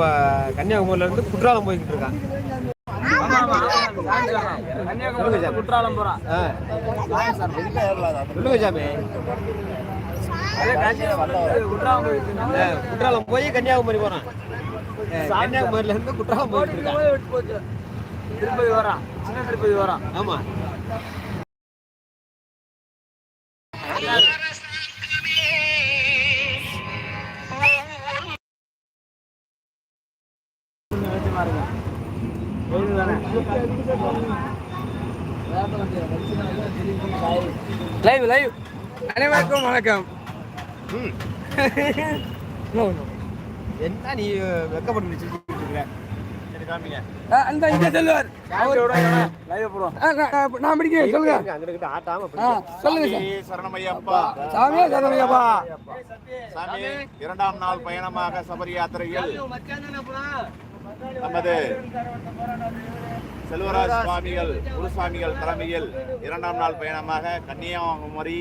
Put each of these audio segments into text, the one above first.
இப்போ கன்னியாகுமரியில இருந்து குற்றாலம் போய்கிட்டு இருக்கான் குற்றாலம் போறான் ஆ. சொல்லுங்க சாமி. குற்றாலம் போய் கன்னியாகுமரி போறான். ஆ, கன்னியாகுமரியில இருந்து குற்றாலம் போயிட்டு இருக்கான். திருப்பதி வரான். சின்ன திருப்பதி வரான். லைவ் லைவ் அனைவருக்கும் வணக்கம். என்ன நீ வெக்கப்பட்டு காமிங்க. அந்த இங்க செல்வார் நான் பிடிக்க சொல்லுங்க. சொல்லுங்க சார். சாமி சரணமையப்பா. சாமியே சரணமையப்பா. சாமி இரண்டாம் நாள் பயணமாக சபரி யாத்திரையில் நமது செல்வராஜ் சுவாமிகள் குருசாமிகள் தலைமையில் இரண்டாம் நாள் பயணமாக கன்னியாகுமரி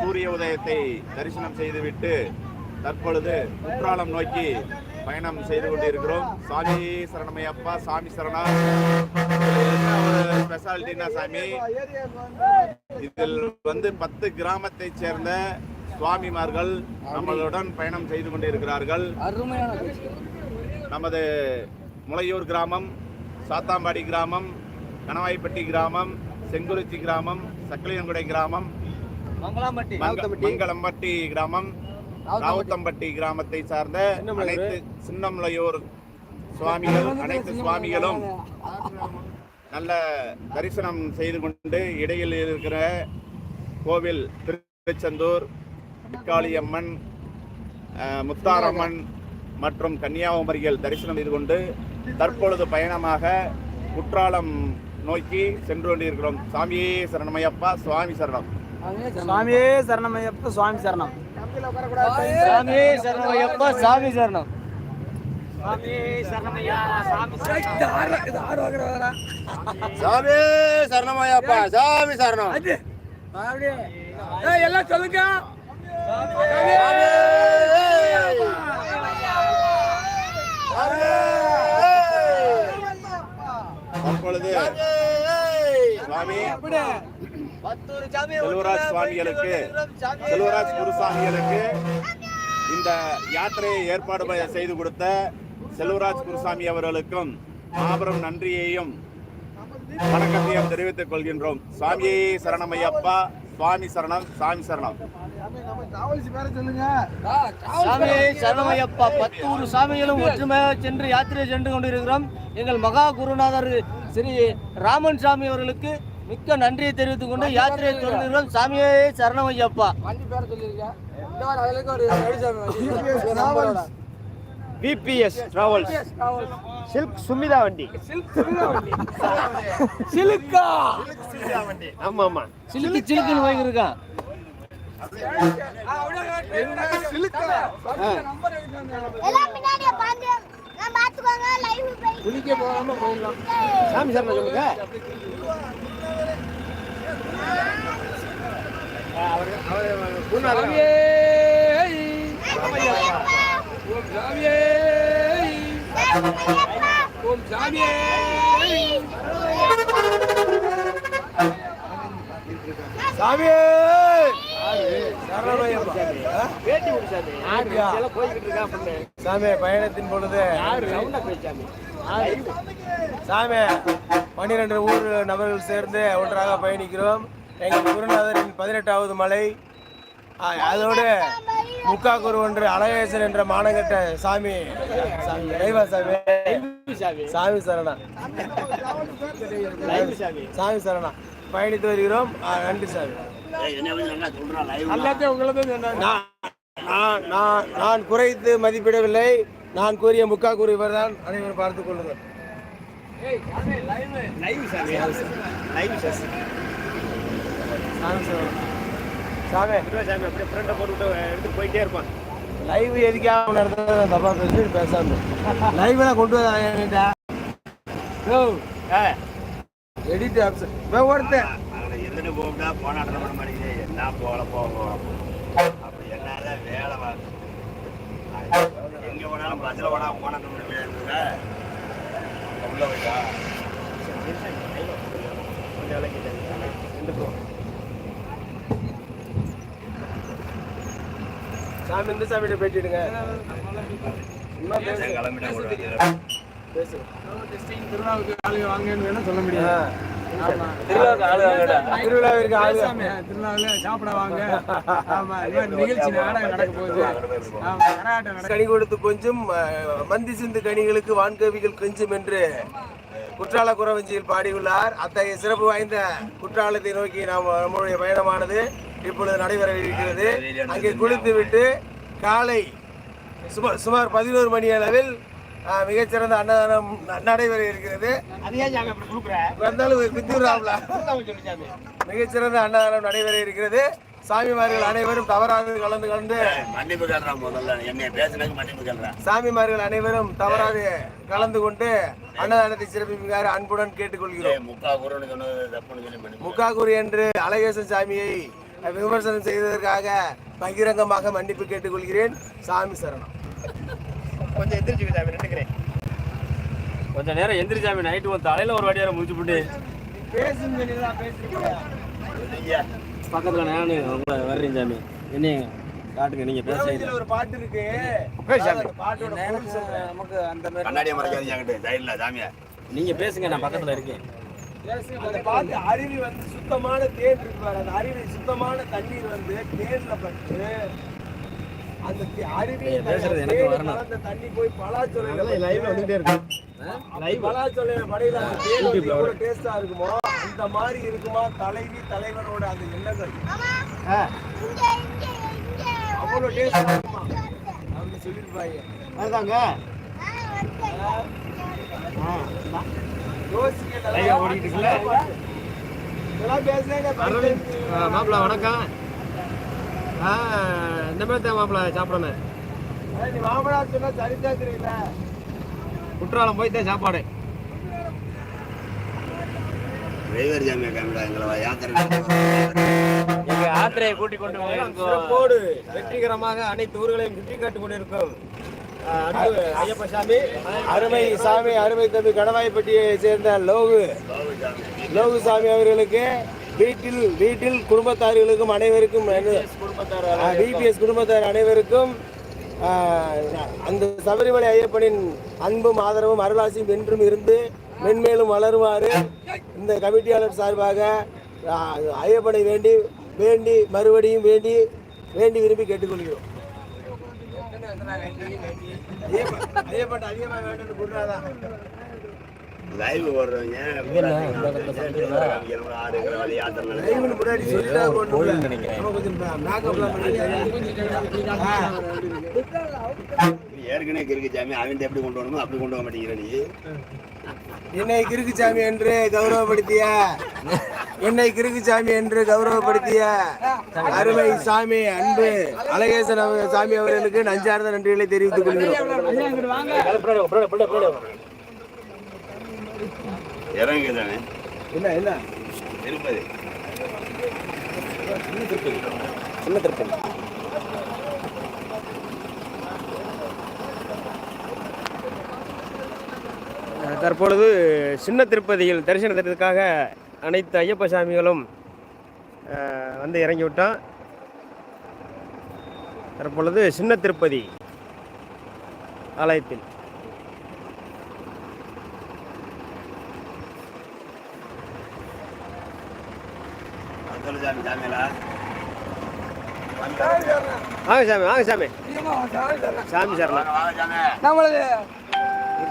சூரிய உதயத்தை தரிசனம் செய்துவிட்டு தற்பொழுது குற்றாலம் நோக்கி பயணம் செய்து கொண்டிருக்கிறோம். சாமி சரணமையப்பா சாமி சரணா ஒரு ஸ்பெஷாலிட்டினா சாமி? இதில் வந்து பத்து கிராமத்தைச் சேர்ந்த சுவாமிமார்கள் நம்மளுடன் பயணம் செய்து கொண்டிருக்கிறார்கள். அருமையான நமது முளையூர் கிராமம் சாத்தாம்பாடி கிராமம் கணவாய்ப்பட்டி கிராமம் செங்குறிச்சி கிராமம் சக்கலியங்குடை கிராமம் மங்களாம்பட்டி மங்க- மங்களம்பட்டி கிராமம் ராவுத்தம்பட்டி. கிராமத்தை சார்ந்த அனைத்து சின்னமுளையூர் சுவாமிகள் அனைத்து சுவாமிகளும் நல்ல தரிசனம் செய்து கொண்டு இடையில் இருக்கிற கோவில் திருச்செந்தூர் காளியம்மன் முத்தாரம்மன் மற்றும் கன்னியாகுமரியில் தரிசனம் செய்து கொண்டு தற்பொழுது பயணமாக குற்றாலம் நோக்கி சென்று கொண்டிருக்கிறோம். சாமியே சரணமையப்பா சுவாமி சரணம். சுவாமியே சரணமையப்ப சுவாமி சரணம். சுவாமியே சரணமையப்ப சாமி சரணம். சாமி சரணமாயாப்பா சாமி சரணம். எல்லாம் சொல்லுங்க தற்பொழுது சுவாமி செல்வராஜ் சுவாமிகளுக்கு செல்வராஜ் குருசாமிகளுக்கு இந்த யாத்திரையை ஏற்பாடு செய்து கொடுத்த செல்வராஜ் குருசாமி அவர்களுக்கும் மாபெரும் நன்றியையும் வணக்கத்தையும் தெரிவித்துக் கொள்கின்றோம். சுவாமியே சரணமையப்பா. சுவாமி சரணம் சாமி சரணம். சாமியே சரணமையப்பா. பத்தூர் சாமிகளும் ஒற்றுமையாக சென்று யாத்திரை சென்று கொண்டிருக்கிறோம். எங்கள் மகா குருநாதர் ஸ்ரீ ராமன் சாமி அவர்களுக்கு மிக்க நன்றியை தெரிவித்துக் கொண்டு யாத்திரையை தொடர்கிறோம் சாமியே சரணமையப்பா. பிபிஎஸ் டிராவல்ஸ் சில்க் சுமிதா வண்டி. சிலுக்கா! ஆமா ஆமா. சிலுக்கு சிலுக்குன்னு போயிருக்கான் எல்லாம் குளிக்க போகாம போயிடலாம். சாமி சரணம் சொல்லுங்க. ஓம் சாமியே. சாமியே. சாமி பயணத்தின் பொழுது சாமி பன்னிரண்டு ஊர் நபர்கள் சேர்ந்து ஒன்றாக பயணிக்கிறோம். எங்கள் குருநாதரின் பதினெட்டாவது மலை. அதோடு முக்கா குரு ஒன்று அழகேசன் என்ற மானகட்ட சாமி. சாமி தெய்வ சாமி. சாமி சரணா. சாமி சரணா. பயணித்து வருகிறோம். நன்றி சாமி. எல்லாத்தையும் உங்களை தான் நான் நான் நான் நான் குறைத்து மதிப்பிடவில்லை. நான் கூறிய முக்கா கூறு இவர்தான் அனைவரும் பார்த்துக் கொள்ளுங்கள். சாமி. சாமி? போயிட்டே இருப்பான். லைவ் எதுக்காக நடத்துறது தப்பா பேசி பேசாம லைவ்ல கொண்டு வர எடிட் ஆப்ஷன் ஒருத்தன். எத்தனை போகும்னா போனாட்டம் பண்ண மாட்டேங்குது என்ன போல போகும்? அப்படி என்னால வேலை எங்க போனாலும் பஸ்ல போனா போன உள்ள போயிட்டா? சாமி இந்த சாமிகிட்ட பேட்டிடுங்க சும்மா பேசு. கிளம்பிட்டா கூட பேசு. திருவிழாவுக்கு ஆளுங்க வாங்கன்னு வேணா சொல்ல முடியாது. திருவிழாவிற்கு ஆளு. சாமி, திருவிழாவுல சாப்பிட வாங்க. ஆமா இந்த மாதிரி நிகழ்ச்சி நாடகம் நடக்க போகுது. ஆமா கரகாட்டம் நடக்க கனி கொடுத்து கொஞ்சம் மந்தி சிந்து கனிகளுக்கு வான்கவிகள் கொஞ்சம் என்று குற்றால குறவஞ்சியில் பாடியுள்ளார். அத்தகைய சிறப்பு வாய்ந்த குற்றாலத்தை நோக்கி நாம் நம்முடைய பயணமானது இப்பொழுது நடைபெற இருக்கிறது அங்கே குளித்து விட்டு காலை சுமார் சுமார் பதினோரு மணி அளவில் மிகச்சிறந்த அன்னதானம் நடைபெற இருக்கிறது. வந்தாலும் பித்துராம்ல மிகச்சிறந்த அன்னதானம் நடைபெற இருக்கிறது. சாமிமார்கள் அனைவரும் தவறாது கலந்து கலந்து மன்னிப்பு கேட்கறான் முதல்ல. என்னை பேசுனதுக்கு மன்னிப்பு கேட்கறான் சாமிமார்கள் அனைவரும் தவறாது கலந்து கொண்டு அன்னதானத்தை சிறப்பிக்குமாறு அன்புடன் கேட்டுக்கொள்கிறோம். முக்கா முக்காகுரி என்று அழகேசன் சாமியை விமர்சனம் செய்ததற்காக பகிரங்கமாக மன்னிப்பு கேட்டுக்கொள்கிறேன். சாமி சரணம். கொஞ்சம் எந்திரிச்சு சாமி நின்றுக்கிறேன் கொஞ்ச நேரம் எந்திரிச்சாமி நைட்டு உன் தலையில ஒரு வாட்டியார முடிச்சு போட்டு. ஐயா பக்கத்துல நானு உங்களை வர்றேன் சாமி. என்னைய காட்டுங்க நீங்க பேச இதுல ஒரு பாட்டு இருக்கு. அந்த பாட்டோட. நமக்கு அந்த மாதிரி கண்ணாடியை மறைக்காதீங்க என்கிட்ட சைடுல சாமியா. நீங்க பேசுங்க நான் பக்கத்துல இருக்கேன். அந்த பாட்டு அருவி வந்து சுத்தமான தேன் இருக்கு பாரு. அந்த அருவி சுத்தமான தண்ணீர் வந்து தேன்ல பட்டு அந்த தே- அருவி நீங்க பேசுறது எனக்கு வரணும். கலந்த தண்ணி போய் பலாச்சொலையில லைவ்ல வந்துட்டே இருக்கு. பலாச்சொலையில படையில அந்த வந்து எவ்வளவு டேஸ்டா இருக்குமோ அந்த மாதிரி இருக்குமா தலைவி தலைவனோட அந்த எண்ணங்கள். மாமா இங்க இங்க இங்க. அவ்வளவு டேஸ்டா இருக்குமா? அவங்க சொல்லிருப்பாங்க அதுதாங்க. யோசிக்க லைவா ஓடிட்டு இருக்குல்ல? இதெல்லாம் பேசுறேங்க மாப்பிள்ள வணக்கம். இந்த மாதிரி தான் மாப்பிள்ள சாப்பிடணும். நீ சொன்னா தெரியல குற்றாலம் போய் தான் சாப்பாடு. டிரைவர் சாமியா காமிடா எங்களை யாத்திரை எங்க ஆத்திரையை கூட்டி கொண்டு சிறப்போடு வெற்றிகரமாக அனைத்து ஊர்களையும் சுற்றி காட்டு கொண்டிருக்கும் ஆ, அன்பு ஐயப்ப சாமி அருமை சாமி அருமை தம்பி கடவாய்ப்பட்டியை சேர்ந்த லோகு லோகு சாமி அவர்களுக்கு வீட்டில் வீட்டில் குடும்பத்தார்களுக்கும் அனைவருக்கும் பிபிஎஸ் குடும்பத்தார் அனைவருக்கும் அந்த சபரிமலை ஐயப்பனின் அன்பும் ஆதரவும் அருளாசியும் என்றும் இருந்து மென்மேலும் வளருமாறு இந்த கமிட்டியாளர் சார்பாக ஐயப்பனை வேண்டி வேண்டி மறுபடியும் வேண்டி வேண்டி விரும்பி கேட்டுக்கொள்கிறோம். ஐயப்பன் ஐயப்பன் அதிகமாக வேண்டும் லைவ் ஓடுறவங்க ஏற்கனவே கிறுக்கு சாமி அவன் எப்படி கொண்டு வரணுமோ அப்படி கொண்டு வர மாட்டேங்கிற நீ. என்னை கிறுக்குச்சாமி என்று கௌரவப்படுத்திய? என்னை கிறுக்குச்சாமி என்று கௌரவப்படுத்திய? அருமை சாமி அன்பு. அழகேசன் சாமி அவர்களுக்கு நஞ்சார்ந்த நன்றிகளை தெரிவித்துக் கொள்கிறோம். இறங்கு தானே என்ன என்ன? திருப்பதி. சின்ன திருப்பதி. தற்பொழுது சின்ன திருப்பதியில் தரிசனத்திற்காக அனைத்து ஐயப்ப சாமிகளும் வந்து இறங்கிவிட்டோம் தற்பொழுது சின்ன திருப்பதி ஆலயத்தில். சாமி சாமியலா? வாங்க சாமி வாங்க சாமி. சாமி சாமி. நம்மளது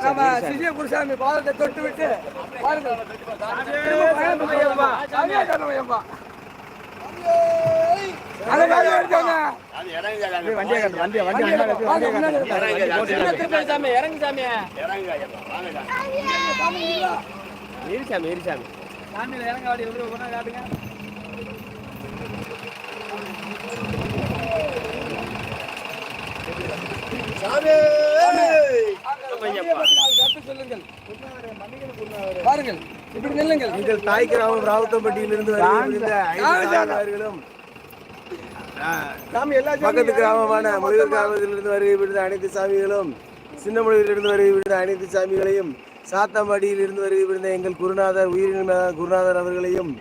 நம்ம சிறிய குருசாமி பாதத்தை தொட்டு விட்டு பாருங்கள் திரும்ப பயணம் ஐயப்பா. சாமியா சரணம் ஐயப்பா அதை காலி எடுத்தாங்க சாமி இறங்குங்க சாமி வண்டியை காட்டு வண்டியை வண்டியை வாங்க முன்னாடி இறங்குங்க சாமி இறங்கு சாமி இறங்குங்க ஐயப்பா. வாங்க சாமி இரு சாமி இரு சாமி சாமியில இறங்க வாடி வந்து ஒன்றா காட்டுங்க கட்டு சொல்லுங்கள் பாருங்கள் இப்படி நில்லுங்கள். எங்கள் தாய் கிராமம் ராவுத்தம்பட்டியிலிருந்து சாமியார்களும் சாமி எல்லா பக்கத்து கிராமமான முருகர் கிராமத்திலிருந்து அனைத்து சாமிகளும் சின்னமொழியில் இருந்து வருகிற அனைத்து சாமிகளையும் சாத்தம்பாடியில் இருந்து வருகிற எங்கள் குருநாதர் உயிரின குருநாதர் அவர்களையும்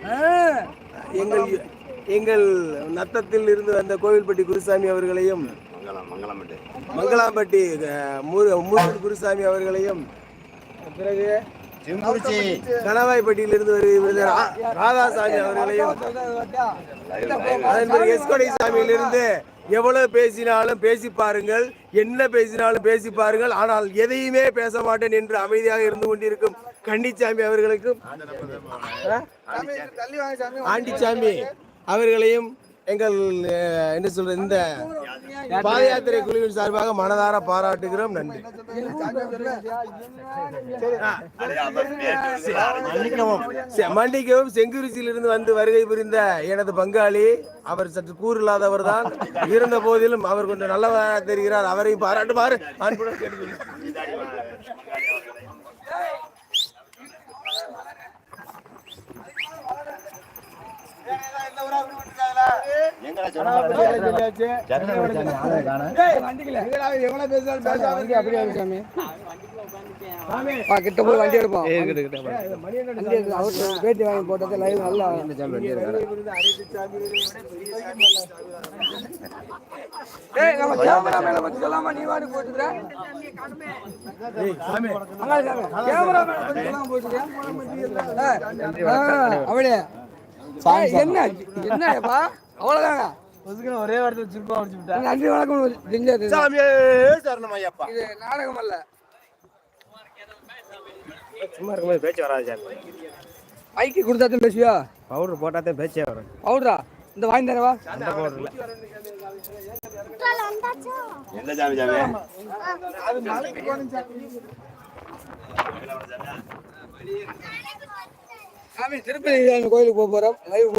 எங்கள் எங்கள் நத்தத்தில் இருந்து வந்த கோவில்பட்டி குருசாமி அவர்களையும் மங்களம் மங்களம் விட்டு மங்களாம்பட்டி அஹ், மூ- மூர்த்தி குருசாமி அவர்களையும் பிறகு கணவாய்பட்டியிலிருந்து வருகிற ராதாசாமி அவர்களையும் அதன் பிறகு எஸ்கொடை சாமியிலிருந்து எவ்வளவு பேசினாலும் பேசி பாருங்கள் என்ன பேசினாலும் பேசி பாருங்கள் ஆனால் எதையுமே பேச மாட்டேன் என்று அமைதியாக இருந்து கொண்டிருக்கும் கன்னிச்சாமி அவர்களுக்கும் ஆண்டிச்சாமி அவர்களையும் எங்கள் என்ன சொல்றது இந்த பாத யாத்திரை குழுவின் சார்பாக மனதார பாராட்டுகிறோம். நன்றி. மன்னிக்கவும். செங்குறிச்சியிலிருந்து வந்து வருகை புரிந்த எனது பங்காளி அவர் சற்று கூறில்லாதவர் தான். இருந்த போதிலும் அவர் கொஞ்சம் நல்லவராக தெரிகிறார். அவரையும் பாராட்டுமாறு அன்புடன் கேட்டுக்கொள்கிறேன். எங்களை சொல்லுங்க எவ்வளவு பேசுறாலும் பேசாம அப்படியே இருக்கு சாமி வா, கிட்ட போய் வண்டி எடுப்போம் பேட்டி வாங்கி போட்டது லைவ் நல்லா ஏய் நம்ம கேமராமேனை பத்தி சொல்லாம நீ வாடி போட்டுக்கிற சாமி கேமராமேனை பத்தி சொல்லாம அப்படியே என்ன என்னப்பா அவ்வளவுதாங்க. ஒரே வாரத்தில் சுருப்பா முடிச்சு விட்டா நன்றி வணக்கம். தெரிஞ்சது சாமியே சரணம் ஐயப்பா. இது நாடகம் அல்ல. சும்மா இருக்கும்போது பேச்சு வராது சார் மைக்கு கொடுத்தா தான் பேசுவியா? பவுடர் போட்டால் தான் பேச்சே வரும். பவுடரா இந்த வாங்கி தரவா? அந்த பவுடரில் எந்த சாமி சாமி? சாமி. திருப்பதி கோயிலுக்கு போக போறோம். லைவ்